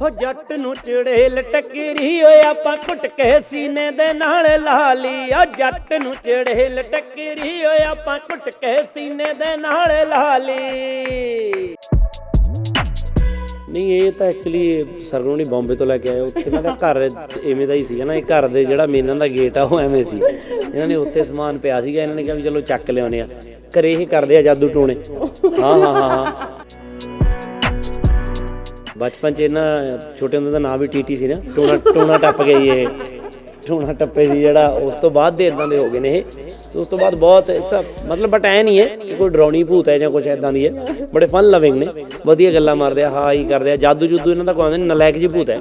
ਹੋ ਜੱਟ ਨੂੰ ਚੜੇਲ ਟੱਕਰੀ ਓਏ ਆਪਾਂ ਘੁੱਟ ਕੇ ਸੀਨੇ ਦੇ ਨਾਲ ਲਾ ਲਈ ਆ ਜੱਟ ਨੂੰ ਚੜੇਲ ਟੱਕਰੀ ਓਏ ਆਪਾਂ ਘੁੱਟ ਕੇ ਸੀਨੇ ਦੇ ਨਾਲ ਲਾ ਲਈ ਨਹੀਂ, ਇਹ ਤਾਂ ਐਕਚੁਅਲੀ ਸਰਗੁਣੀ ਬੰਬੇ ਤੋਂ ਲੈ ਕੇ ਆਏ ਉੱਥੇ ਇਹਨਾਂ ਦਾ ਘਰ ਐਵੇਂ ਦਾ ਹੀ ਸੀਗਾ ਨਾ? ਇਹ ਘਰ ਦੇ ਜਿਹੜਾ ਮੇਨਾਂ ਦਾ ਗੇਟ ਆ, ਉਹ ਐਵੇਂ ਸੀ। ਇਹਨਾਂ ਨੇ ਉੱਥੇ ਸਮਾਨ ਪਿਆ ਸੀਗਾ, ਇਹਨਾਂ ਨੇ ਕਿਹਾ ਵੀ ਚਲੋ ਚੱਕ ਲਿਆਉਨੇ ਆ। ਘਰੇ ਇਹ ਕਰਦੇ ਆ ਜਾਦੂ ਟੋਣੇ। ਹਾਂ ਹਾਂ ਹਾਂ। ਬਚਪਨ ਚ ਇਹਨਾਂ ਛੋਟੇ ਹੁੰਦੇ ਦਾ ਨਾਮ ਵੀ ਟੀਟੀ ਸੀ ਨਾ ਟੋਣਾ ਟੋਣਾ ਟੱਪ ਗਿਆ ਜੀ ਇਹ। ਟੋਣਾ ਟੱਪੇ ਸੀ ਜਿਹੜਾ, ਉਸ ਤੋਂ ਬਾਅਦ ਦੇ ਇਦਾਂ ਦੇ ਹੋ ਗਏ ਨੇ ਇਹ। ਤੇ ਉਸ ਤੋਂ ਬਾਅਦ ਬਹੁਤ, it's ਮਤਲਬ ਬਟ ਐ ਨਹੀਂ ਹੈ ਕਿ ਕੋਈ ਡਰਾਉਣੀ ਭੂਤ ਹੈ ਜਾਂ ਕੁਝ ਐਦਾਂ ਦੀ ਹੈ। ਬੜੇ ਫਨ ਲਵਿੰਗ ਨੇ, ਵਧੀਆ ਗੱਲਾਂ ਮਾਰਦੇ ਆ ਹਾਂ ਹੀ ਕਰਦੇ ਆ ਜਾਦੂ ਜੁਦੂ ਇਹਨਾਂ ਦਾ ਕੋਈ ਆਉਂਦੇ ਨਲਾਇਕ ਜੀ ਭੂਤ ਹੈ।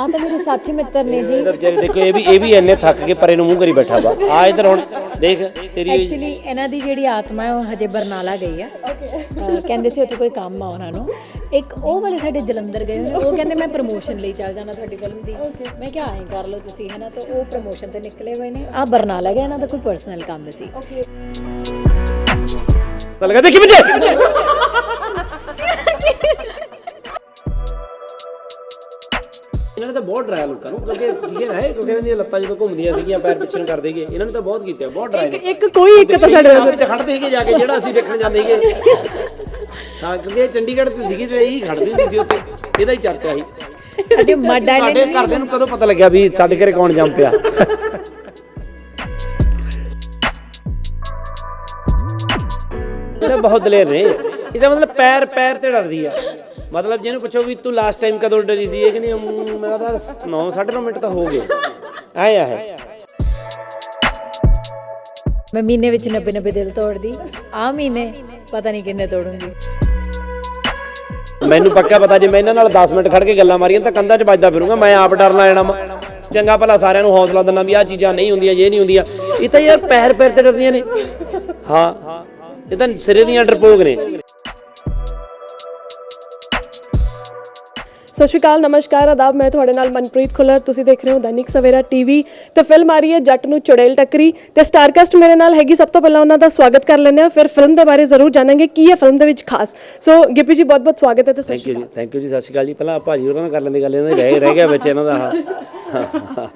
ਆ ਤਾਂ ਮੇਰੇ ਸਾਥੀ ਮਿੱਤਰ ਨੇ ਜੀ। ਵਿਚਾਰੇ ਦੇਖੋ ਇਹ ਵੀ ਇਹ ਵੀ ਇੰਨੇ ਥੱਕ ਕੇ ਪਰੇ ਨੂੰ ਮੂੰਹ ਕਰੀ ਬੈਠਾ ਵਾ। ਆ ਇਧਰ ਹੁਣ ਦੇਖ ਤੇਰੀ ਐਕਚੁਅਲੀ ਇਹਨਾਂ ਦੀ ਜਿਹੜੀ ਆਤਮਾ ਹੈ ਉਹ ਹਜੇ ਬਰਨਾਲਾ ਗਈ ਆ। ਅਹ ਕਹਿੰਦੇ ਸੀ ਉੱਥੇ ਕੋਈ ਕੰਮ ਆ ਉਹਨਾਂ ਨੂੰ। ਇੱਕ ਉਹ ਵਾਲੇ ਸਾਡੇ ਜਲੰਧਰ ਗਏ ਹੋਏ ਨੇ ਉਹ ਕਹਿੰਦੇ ਮੈਂ ਪ੍ਰੋਮੋਸ਼ਨ ਲਈ ਚੱਲ ਜਾਣਾ ਤੁਹਾਡੀ ਫਿਲਮ ਦੀ। ਮੈਂ ਕਿਹਾ ਐਂ ਕਰ ਲਓ ਤੁਸੀਂ ਹੈ ਨਾ? ਤਾਂ ਉਹ ਪ੍ਰੋਮੋਸ਼ਨ ਤੇ ਨਿਕਲੇ ਹੋਏ ਨੇ। ਆ ਬਰਨਾਲਾ ਗਏ ਇਹਨਾਂ ਦਾ ਕੋਈ ਪਰਸਨਲ ਕੰਮ ਸੀ। ਲੱਗਾ ਦੇਖੀ ਬੱਚੇ ਇਹਨਾਂ ਨੇ ਤਾਂ ਬਹੁਤ ਡਰਾਇਆ ਲੋਕਾਂ ਨੂੰ ਕਿਉਂਕਿ ਇਹ, ਕਿਉਂਕਿ ਇਹਨਾਂ ਦੀਆਂ ਲੱਤਾਂ ਜਦੋਂ ਘੁੰਮਦੀਆਂ ਸੀਗੀਆਂ ਪੈਰ ਪਿੱਛੇ ਨੂੰ ਕਰਦੇ ਸੀਗੇ ਇਹਨਾਂ ਨੇ ਤਾਂ ਬਹੁਤ ਕੀਤੇ ਬਹੁਤ ਡਰਾਏ ਨੇ। ਇੱਕ ਕੋਈ ਇੱਕ ਤਾਂ ਸਾਡੇ ਵਿੱਚ ਖੜਦੇ ਸੀਗੇ ਜਾ ਕੇ ਜਿਹੜਾ ਅਸੀਂ ਦੇਖਣ ਜਾਂਦੇ ਸੀਗੇ। ਹਾਂ ਕਿਉਂਕਿ ਇਹ ਚੰਡੀਗੜ੍ਹ ਤੇ ਸੀਗੀ ਤੇ ਇਹੀ ਖੜਦੀ ਹੁੰਦੀ ਸੀ ਉੱਥੇ ਇਹਦਾ ਹੀ ਚਰਚਾ ਸੀ। ਸਾਡੇ ਮੱਡ ਸਾਡੇ ਘਰਦਿਆਂ ਨੂੰ ਕਦੋਂ ਪਤਾ ਲੱਗਿਆ ਵੀ ਸਾਡੇ ਘਰੇ ਕੌਣ ਜੰਮ ਪਿਆ? ਇਹ ਬਹੁਤ ਦਲੇਰ ਨੇ। ਇਹਦਾ ਮਤਲਬ ਪੈਰ ਪੈਰ ਤੇ ਡਰਦੀ ਆ। ਮਤਲਬ ਜਿਹਨੂੰ ਪੁੱਛੋ ਵੀ ਤੂੰ ਲਾਸਟ ਟਾਈਮ ਕਦੋਂ ਡਰੀ ਸੀ ਇਹ ਕਹਿੰਦੀ "ਅਮ, ਮੇਰਾ ਤਾਂ 9 9.5 ਮਿੰਟ ਤਾਂ ਹੋ ਗਏ। ਆਇਆ ਹੈ ਮੈਂ ਮਹੀਨੇ ਵਿੱਚ 90 90 ਦਿਲ ਤੋੜਦੀ। ਆ ਮਹੀਨੇ ਪਤਾ ਨਹੀਂ ਕਿੰਨੇ ਤੋੜੂੰਗੀ। ਮੈਨੂੰ ਪੱਕਾ ਪਤਾ ਜੇ ਮੈਂ ਇਹਨਾਂ ਨਾਲ 10 ਮਿੰਟ ਖੜ ਕੇ ਗੱਲਾਂ ਮਾਰੀਆਂ ਤਾਂ ਕੰਧਾਂ 'ਚ ਵੱਜਦਾ ਫਿਰੂੰਗਾ ਮੈਂ ਆਪ ਡਰਨ ਲੱਗ ਜਾਣਾ। ਚੰਗਾ ਭਲਾ ਸਾਰਿਆਂ ਨੂੰ ਹੌਸਲਾ ਦਿੰਦਾ ਵੀ ਆਹ ਚੀਜ਼ਾਂ ਨਹੀਂ ਹੁੰਦੀਆਂ ਇਹ ਨਹੀਂ ਹੁੰਦੀਆਂ। ਇਹ ਤਾਂ ਯਾਰ ਪੈਰ ਪੈਰ ਤੇ ਡਰਦੀਆਂ ਨੇ। ਹਾਂ। ਇਹ ਤਾਂ ਸਿਰੇ ਦੀਆਂ ਡਰਪੋਕ ਨੇ। ਸਤਿ ਸ਼੍ਰੀ ਅਕਾਲ ਨਮਸਕਾਰ ਆਦਾਬ ਮੈਂ ਤੁਹਾਡੇ ਨਾਲ ਮਨਪ੍ਰੀਤ ਖੁੱਲਰ। ਤੁਸੀਂ ਦੇਖ ਰਹੇ ਹੋ ਦੈਨਿਕ ਸਵੇਰਾ ਟੀਵੀ। ਤੇ ਫਿਲਮ ਆ ਰਹੀ ਹੈ ਜੱਟ ਨੂੰ ਚੁੜੇਲ ਟੱਕਰੀ। ਤੇ ਸਟਾਰਕਾਸਟ ਮੇਰੇ ਨਾਲ ਹੈਗੀ ਸਭ ਤੋਂ ਪਹਿਲਾਂ ਉਹਨਾਂ ਦਾ ਸਵਾਗਤ ਕਰ ਲੈਂਦੇ ਆ ਫਿਰ ਫਿਲਮ ਦੇ ਬਾਰੇ ਜ਼ਰੂਰ ਜਾਣਾਂਗੇ ਕੀ ਹੈ ਫਿਲਮ ਦੇ ਵਿੱਚ ਖਾਸ। ਸੋ ਗਿੱਪੀ ਜੀ ਬਹੁਤ ਬਹੁਤ ਸਵਾਗਤ ਹੈ ਤੇ ਸਤਿ thank you ji thank you ji ਸਤਿ ਸ਼੍ਰੀ ਅਕਾਲ ਜੀ। ਪਹਿਲਾਂ ਭਾਜੀ ਉਹਨਾਂ ਨਾਲ ਕਰ ਲੈਂਦੇ ਗੱਲ ਇਹਨਾਂ ਦੇ ਰਹਿ ਰਹਿ ਗਿਆ ਵਿੱਚ ਇਹਨਾਂ ਦਾ।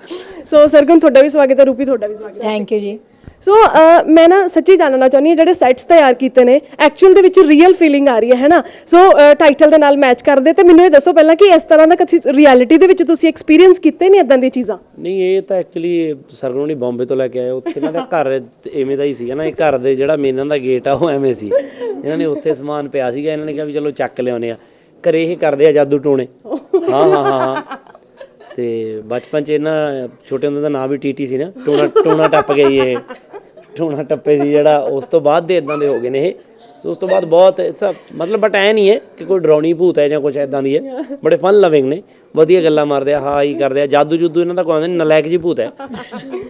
ਸੋ ਸਰਗੁਣ ਤੁਹਾਡਾ ਵੀ ਸਵਾਗਤ ਹੈ ਰੂਪੀ ਤੁਹਾਡਾ ਵੀ ਸਵਾਗਤ ਹੈ। ਥੈਂਕ ਯੂ ਜੀ। ਸੋ uh, ਮੈਂ ਨਾ ਸੱਚੀ ਜਾਣਨਾ ਚਾਹੁੰਦੀ ਹਾਂ, ਜਿਹੜੇ ਸੈਟਸ ਤਿਆਰ ਕੀਤੇ ਨੇ ਐਕਚੁਅਲ ਦੇ ਵਿੱਚ ਰੀਅਲ ਫੀਲਿੰਗ ਆ ਰਹੀ ਹੈ, ਹੈਨਾ? ਸੋ ਟਾਈਟਲ ਦੇ ਨਾਲ ਮੈਚ ਕਰਦੇ, ਤੇ ਮੈਨੂੰ ਇਹ ਦੱਸੋ ਪਹਿਲਾਂ ਕਿ ਇਸ ਤਰ੍ਹਾਂ ਦਾ ਕਦੀ ਰਿਐਲਿਟੀ ਦੇ ਵਿੱਚ ਤੁਸੀਂ ਐਕਸਪੀਰੀਅੰਸ ਕੀਤੇ ਨੇ ਇਦਾਂ ਦੀਆਂ ਚੀਜ਼ਾਂ? ਨਹੀਂ, ਇਹ ਤਾਂ ਐਕਚੁਅਲੀ ਸਰਗੁਣੀ ਬੰਬੇ ਤੋਂ ਲੈ ਕੇ ਆਏ ਉੱਥੇ ਇਹਨਾਂ ਦਾ ਘਰ ਐਵੇਂ ਦਾ ਹੀ ਸੀਗਾ ਨਾ, ਇਹ ਘਰ ਦੇ ਜਿਹੜਾ ਮੇਨਾਂ ਦਾ ਗੇਟ ਆ, ਉਹ ਐਵੇਂ ਸੀ। ਇਹਨਾਂ ਨੇ ਉੱਥੇ ਸਮਾਨ ਪਿਆ ਸੀਗਾ, ਇਹਨਾਂ ਨੇ ਕਿਹਾ ਵੀ ਚਲੋ ਚੱਕ ਲਿਆਉਨੇ ਆ ਘਰੇ ਇਹ ਕਰਦੇ ਆ ਜਾਦੂ ਟੋਣੇ। ਹਾਂ ਹਾਂ ਹਾਂ ਹਾਂ। ਤੇ ਬਚਪਨ ਚ ਇਹਨਾਂ, ਛੋਟੇ ਹੁੰਦੇ ਦਾ ਨਾਮ ਵੀ ਟੀਟੀ ਸੀ ਨਾ, ਟੋਣਾ ਟੋਣਾ ਟੱਪ ਗਈ ਇਹ। ਟੋਣਾ ਟੱਪੇ ਸੀ ਜਿਹੜਾ ਉਸ ਤੋਂ ਬਾਅਦ ਦੇ ਇਦਾਂ ਦੇ ਹੋ ਗਏ ਨੇ ਇਹ। ਸੋ ਉਸ ਤੋਂ ਬਾਅਦ ਬਹੁਤ ਮਤਲਬ ਬਟ ਐ ਨਹੀਂ ਹੈ ਕਿ ਕੋਈ ਡਰਾਉਣੀ ਭੂਤ ਹੈ ਜਾਂ ਕੁਝ ਐਦਾਂ ਦੀ ਹੈ। ਬੜੇ ਫਨ ਲਵਿੰਗ ਨੇ ਵਧੀਆ ਗੱਲਾਂ ਮਾਰਦੇ ਆ ਹਾਂ ਹੀ ਕਰਦੇ ਆ। ਜਾਦੂ ਜੁਦੂ ਇਹਨਾਂ ਦਾ ਕੋਈ ਆਉਂਦੇ ਨਲਾਇਕ ਜੀ ਭੂਤ ਹੈ।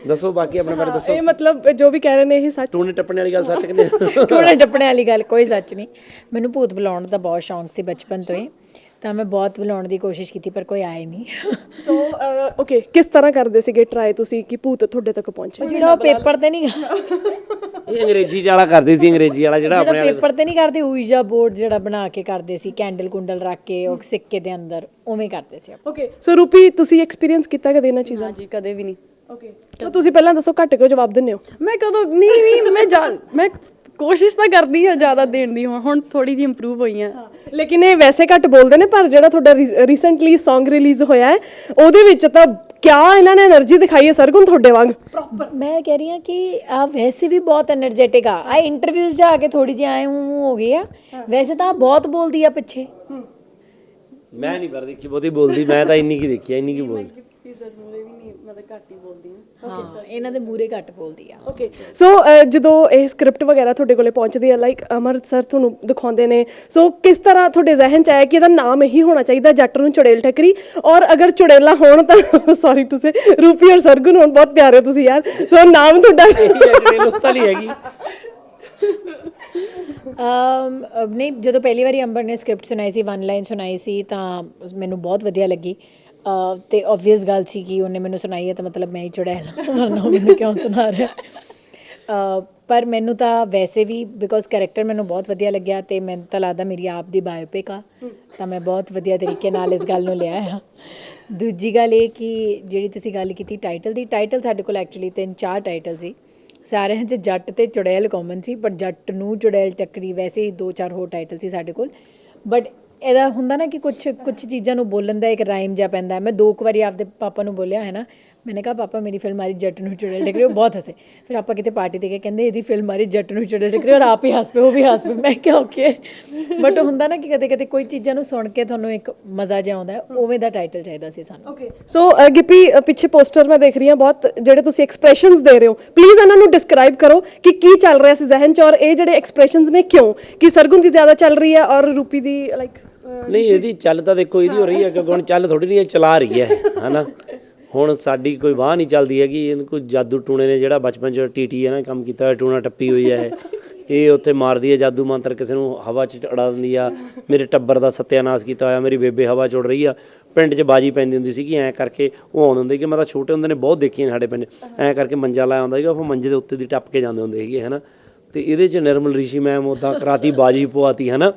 ਦੱਸੋ ਬਾਕੀ ਆਪਣੇ ਬਾਰੇ ਦੱਸੋ। ਇਹ ਮਤਲਬ ਜੋ ਵੀ ਕਹਿ ਰਹੇ ਨੇ ਇਹ ਸੱਚ। ਟੋਣੇ ਟੱਪਣੇ ਵਾਲੀ ਗੱਲ ਸੱਚ ਕਹਿੰਦੇ ਟੋਣੇ ਟੱਪਣੇ ਵਾਲੀ ਗੱਲ ਕੋਈ ਸੱਚ ਨਹੀਂ। ਮੈਨੂੰ ਭੂਤ ਬੁਲਾਉਣ ਦਾ ਬਹੁਤ ਸ਼ੌਂਕ ਸੀ ਬਚਪਨ ਤੋਂ ਹੀ। ਤਾਂ ਮੈਂ ਬਹੁਤ ਬੁਲਾਉਣ ਦੀ ਕੋਸ਼ਿਸ਼ ਕੀਤੀ ਪਰ ਕੋਈ ਆਇਆ ਹੀ ਨਹੀਂ। ਸੋ ਓਕੇ ਕਿਸ ਤਰ੍ਹਾਂ ਕਰਦੇ ਸੀਗੇ ਟਰਾਈ ਤੁਸੀਂ ਕਿ ਭੂਤ ਤੁਹਾਡੇ ਤੱਕ ਪਹੁੰਚੇ? ਜਿਹੜਾ ਉਹ ਪੇਪਰ ਤੇ ਨਹੀਂ ਇਹ ਅੰਗਰੇਜ਼ੀ ਵਾਲਾ ਕਰਦੇ ਸੀ ਅੰਗਰੇਜ਼ੀ ਵਾਲਾ ਜਿਹੜਾ ਜਿਹੜਾ ਪੇਪਰ ਤੇ ਨਹੀਂ ਕਰਦੇ ਊਈਜਾ ਬੋਰਡ ਜਿਹੜਾ ਬਣਾ ਕੇ ਕਰਦੇ ਸੀ ਕੈਂਡਲ ਕੁੰਡਲ ਰੱਖ ਕੇ ਉਹ ਸਿੱਕੇ ਦੇ ਅੰਦਰ ਉਵੇਂ ਕਰਦੇ ਸੀ ਆਪਾਂ। ਓਕੇ ਸੋ ਰੂਪੀ ਤੁਸੀਂ ਐਕਸਪੀਰੀਅੰਸ ਕੀਤਾ ਕਦੇ ਇਹਨਾਂ ਚੀਜ਼ਾਂ? ਜੀ ਕਦੇ ਵੀ ਨਹੀਂ। ਓਕੇ ਤਾਂ ਤੁਸੀਂ ਪਹਿਲਾਂ ਦੱਸੋ ਘੱਟ ਕਿਉਂ ਜਵਾਬ ਦਿੰਦੇ ਹੋ? ਮੈਂ ਕਦੋਂ ਨਹੀਂ ਨਹੀਂ ਮੈਂ ਜਾ- ਮੈਂ ਕੋਸ਼ਿਸ਼ ਤਾਂ ਕਰਦੀ ਹਾਂ ਜ਼ਿਆਦਾ ਦੇਣ ਦੀ ਹੁਣ ਥੋੜੀ ਜਿਹੀ ਇੰਪਰੂਵ ਹੋਈ ਆ ਲੇਕਿਨ ਇਹ ਵੈਸੇ ਘੱਟ ਬੋਲਦੇ ਨੇ ਪਰ ਜਿਹੜਾ ਤੁਹਾਡਾ ਰੀਸੈਂਟਲੀ Song ਰਿਲੀਜ਼ ਹੋਇਆ ਹੈ ਉਹਦੇ ਵਿੱਚ ਤਾਂ ਕਿਆ ਇਹਨਾਂ ਨੇ એનર્ਜੀ ਦਿਖਾਈ ਹੈ ਸਰਗੁਣ ਤੁਹਾਡੇ ਵਾਂਗ? ਪ੍ਰੋਪਰ ਮੈਂ ਕਹਿ ਰਹੀ ਹਾਂ ਕਿ ਆ ਵੈਸੇ ਵੀ ਬਹੁਤ એનર્ਜੈਟਿਕ ਆ। ਆ ਇੰਟਰਵਿਊਜ਼ ਜਾ ਕੇ ਥੋੜੀ ਜਿਹੀ ਆਏ ਹੂੰ ਹੋ ਗਈ ਆ। ਵੈਸੇ ਤਾਂ ਬਹੁਤ ਬੋਲਦੀ ਆ ਪਿੱਛੇ। ਮੈਂ ਨਹੀਂ ਪਰ ਦੇਖੀ ਬਹੁਤੀ ਬੋਲਦੀ ਮੈਂ ਤਾਂ ਇੰਨੀ ਕੀ ਦੇਖੀ ਆ ਇੰਨੀ ਕੀ ਬੋਲਦੀ। ਜ਼ਰੂਰ ਵੀ ਨਹੀਂ ਮਤਲਬ ਘੱਟ ਹੀ ਬੋਲਦੀ ਹਾਂ। ਹਾਂ ਇਹਨਾਂ ਦੇ ਮੂਰੇ ਘੱਟ ਬੋਲਦੀ ਆ। ਓਕੇ ਸੋ ਜਦੋਂ ਇਹ ਸਕ੍ਰਿਪਟ ਵਗੈਰਾ ਤੁਹਾਡੇ ਕੋਲੇ ਪਹੁੰਚਦੀ ਹੈ ਲਾਈਕ ਅਮਰ ਸਰ ਤੁਹਾਨੂੰ ਦਿਖਾਉਂਦੇ ਨੇ ਸੋ ਕਿਸ ਤਰ੍ਹਾਂ ਤੁਹਾਡੇ ਜ਼ਿਹਨ ਚ ਆਇਆ ਕਿ ਇਹਦਾ ਨਾਮ ਇਹੀ ਹੋਣਾ ਚਾਹੀਦਾ ਜੱਟ ਨੂੰ ਚੁੜੇਲ ਠਕਰੀ? ਔਰ ਅਗਰ ਚੁੜੇਲਾ ਹੋਣ ਤਾਂ ਸੌਰੀ ਤੁਸੀਂ ਰੂਪੀ ਔਰ ਸਰਗੁਣ ਹੋਣ ਬਹੁਤ ਪਿਆਰੇ ਹੋ ਤੁਸੀਂ ਯਾਰ। ਸੋ ਨਾਮ ਤੁਹਾਡਾ ਇਹ ਅਜੇ ਲੋਕਾਂ ਲਈ ਹੈਗੀ। ਅਮ ਨਹੀਂ ਜਦੋਂ ਪਹਿਲੀ ਵਾਰੀ ਅੰਬਰ ਨੇ ਸਕ੍ਰਿਪਟ ਸੁਣਾਈ ਸੀ ਵਨ ਲਾਈਨ ਸੁਣਾਈ ਸੀ ਤਾਂ ਮੈਨੂੰ ਬਹੁਤ ਵਧੀਆ ਲੱਗੀ। ਤੇ ਆਬਵੀਅਸ ਗੱਲ ਸੀ ਕਿ ਉਹਨੇ ਮੈਨੂੰ ਸੁਣਾਈ ਹੈ ਤਾਂ ਮਤਲਬ ਮੈਂ ਹੀ ਚੜੈਲ ਵਰਨਾ ਉਹ ਮੈਨੂੰ ਕਿਉਂ ਸੁਣਾ ਰਿਹਾ? ਪਰ ਮੈਨੂੰ ਤਾਂ ਵੈਸੇ ਵੀ ਬਿਕੋਜ਼ ਕੈਰੈਕਟਰ ਮੈਨੂੰ ਬਹੁਤ ਵਧੀਆ ਲੱਗਿਆ ਤੇ ਮੈਨੂੰ ਤਾਂ ਲੱਗਦਾ ਮੇਰੀ ਆਪ ਦੀ ਬਾਇਓਪਿਕ ਆ। ਤਾਂ ਮੈਂ ਬਹੁਤ ਵਧੀਆ ਤਰੀਕੇ ਨਾਲ ਇਸ ਗੱਲ ਨੂੰ ਲਿਆ ਆ। ਦੂਜੀ ਗੱਲ ਇਹ ਕਿ ਜਿਹੜੀ ਤੁਸੀਂ ਗੱਲ ਕੀਤੀ ਟਾਈਟਲ ਦੀ ਟਾਈਟਲ ਸਾਡੇ ਕੋਲ ਐਕਚੁਅਲੀ ਤਿੰਨ ਚਾਰ ਟਾਈਟਲ ਸੀ। ਸਾਰਿਆਂ 'ਚ ਜੱਟ ਤੇ ਚੁੜੈਲ ਕਾਮਨ ਸੀ ਪਰ ਜੱਟ ਨੂੰ ਚੁੜੈਲ ਟੱਕਰੀ ਵੈਸੇ ਹੀ ਦੋ ਚਾਰ ਹੋਰ ਟਾਈਟਲ ਸੀ ਸਾਡੇ ਕੋਲ। ਬਟ ਇਹਦਾ ਹੁੰਦਾ ਨਾ ਕਿ ਕੁਝ ਕੁਝ ਚੀਜ਼ਾਂ ਨੂੰ ਬੋਲਣ ਦਾ ਇੱਕ ਰਾਈਮ ਜਿਹਾ ਪੈਂਦਾ। ਮੈਂ ਦੋ ਕੁ ਵਾਰੀ ਆਪਦੇ ਪਾਪਾ ਨੂੰ ਬੋਲਿਆ, ਹੈ ਨਾ? ਮੈਨੇ ਕਿਹਾ, ਪਾਪਾ, ਮੇਰੀ ਫਿਲਮ ਆ ਜੱਟ ਨੂੰ ਚੁੜੈਲ ਟੱਕਰੀ ਉਹ ਬਹੁਤ ਹੱਸੇ। ਫਿਰ ਆਪਾਂ ਕਿਤੇ ਪਾਰਟੀ ਤੇ ਗਏ, ਕਹਿੰਦੇ, ਇਹਦੀ ਫਿਲਮ ਆ ਜੱਟ ਨੂੰ ਚੁੜੈਲ ਟੱਕਰੀ ਔਰ ਆਪ ਹੀ ਹੱਸ ਪਏ, ਉਹ ਵੀ ਹੱਸ ਪਏ। ਮੈਂ ਕਿਹਾ, ਓਕੇ। ਬਟ ਹੁੰਦਾ ਨਾ ਕਿ ਕਦੇ ਕਦੇ ਕੋਈ ਚੀਜ਼ਾਂ ਨੂੰ ਸੁਣ ਕੇ ਤੁਹਾਨੂੰ ਇੱਕ ਮਜ਼ਾ ਜਿਹਾ ਆਉਂਦਾ ਉਵੇਂ ਦਾ ਟਾਈਟਲ ਚਾਹੀਦਾ ਸੀ ਸਾਨੂੰ। ਓਕੇ ਸੋ ਗਿੱਪੀ ਪਿੱਛੇ ਪੋਸਟਰ ਮੈਂ ਦੇਖ ਰਹੀ ਹਾਂ ਬਹੁਤ, ਜਿਹੜੇ ਤੁਸੀਂ ਐਕਸਪ੍ਰੈਸ਼ਨਸ ਦੇ ਰਹੇ ਹੋ। ਪਲੀਜ਼ ਇਹਨਾਂ ਨੂੰ ਡਿਸਕ੍ਰਾਈਬ ਕਰੋ ਕਿ ਕੀ ਚੱਲ ਰਿਹਾ ਸੀ, ਜ਼ਿਹਨ ਚ ਔਰ ਇਹ ਜਿਹੜੇ ਐਕਸਪ੍ਰੈਸ਼ਨਸ ਨੇ ਕਿਉਂ? ਕਿ ਸਰਗੁਣ ਦੀ ਜ਼ਿਆਦਾ ਚੱਲ ਰਹੀ ਹੈ ਔਰ ਰੂਪੀ ਦੀ ਲਾਈਕ ਨਹੀਂ ਇਹਦੀ ਚੱਲ ਤਾਂ ਦੇਖੋ ਇਹਦੀ ਹੋ ਰਹੀ ਹੈ ਕਿਉਂਕਿ ਹੁਣ ਚੱਲ ਥੋੜੀ ਰਹੀ ਹੈ ਚਲਾ ਰਹੀ ਹੈ ਹਨਾ? ਹੁਣ ਸਾਡੀ ਕੋਈ ਵਾਹ ਨਹੀਂ ਚੱਲਦੀ ਹੈਗੀ ਇਹਨੂੰ ਕੋਈ ਜਾਦੂ ਟੂਣੇ ਨੇ ਜਿਹੜਾ ਬਚਪਨ ਚ ਟੀਟੀ ਹੈ ਨਾ ਕੰਮ ਕੀਤਾ ਹੋਇਆ, ਟੂਣਾ ਟੱਪੀ ਹੋਈ ਹੈ ਇਹ ਉੱਥੇ ਮਾਰਦੀ ਹੈ ਜਾਦੂ ਮੰਤਰ ਕਿਸੇ ਨੂੰ ਹਵਾ 'ਚ ਅੜਾ ਦਿੰਦੀ ਆ ਮੇਰੇ ਟੱਬਰ ਦਾ ਸਤਿਆਨਾਸ਼ ਕੀਤਾ ਹੋਇਆ ਮੇਰੀ ਬੇਬੇ ਹਵਾ 'ਚ ਉੜ ਰਹੀ ਆ ਪਿੰਡ 'ਚ ਬਾਜੀ ਪੈਂਦੀ ਹੁੰਦੀ ਸੀਗੀ ਕਿ ਐਂ ਕਰਕੇ ਉਹ ਆਉਂਦੇ ਹੁੰਦੇ ਕਿ ਮੈਂ ਤਾਂ ਛੋਟੇ ਹੁੰਦੇ ਨੇ ਬਹੁਤ ਦੇਖੀਆਂ ਸਾਡੇ ਪਿੰਡ ਐਂ ਕਰਕੇ ਮੰਜਾ ਲਾਇਆ ਹੁੰਦਾ ਸੀਗਾ ਉਹ ਮੰਜੇ ਦੇ ਉੱਤੇ ਦੀ ਟੱਪ ਕੇ ਜਾਂਦੇ ਹੁੰਦੇ ਸੀਗੇ ਹਨਾ? ਤੇ ਇਹਦੇ 'ਚ ਨਿਰਮਲ ਰਿਸ਼ੀ ਮੈਮ ਉਦਾਂ ਕਰਾਤੀ ਬਾਜੀ ਪਵਾਤੀ ਹਨਾ?